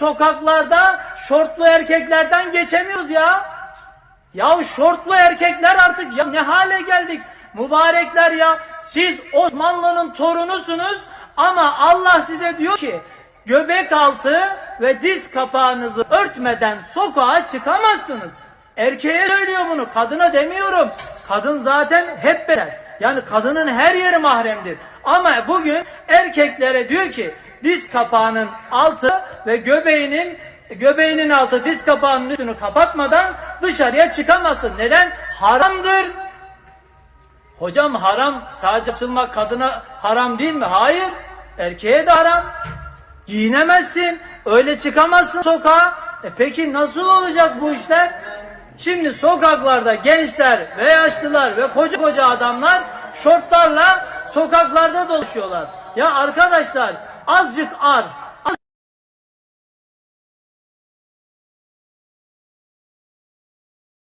sokaklarda şortlu erkeklerden geçemiyoruz ya. Ya şortlu erkekler artık ya ne hale geldik? Mübarekler ya siz Osmanlı'nın torunusunuz ama Allah size diyor ki göbek altı ve diz kapağınızı örtmeden sokağa çıkamazsınız. Erkeğe söylüyor bunu kadına demiyorum. Kadın zaten hep beder. Yani kadının her yeri mahremdir. Ama bugün erkeklere diyor ki diz kapağının altı ve göbeğinin göbeğinin altı diz kapağının üstünü kapatmadan dışarıya çıkamazsın. Neden? Haramdır. Hocam haram sadece açılmak kadına haram değil mi? Hayır. Erkeğe de haram. Giyinemezsin. Öyle çıkamazsın sokağa. E peki nasıl olacak bu işler? Şimdi sokaklarda gençler ve yaşlılar ve koca koca adamlar şortlarla sokaklarda dolaşıyorlar. Ya arkadaşlar Azıcık ar.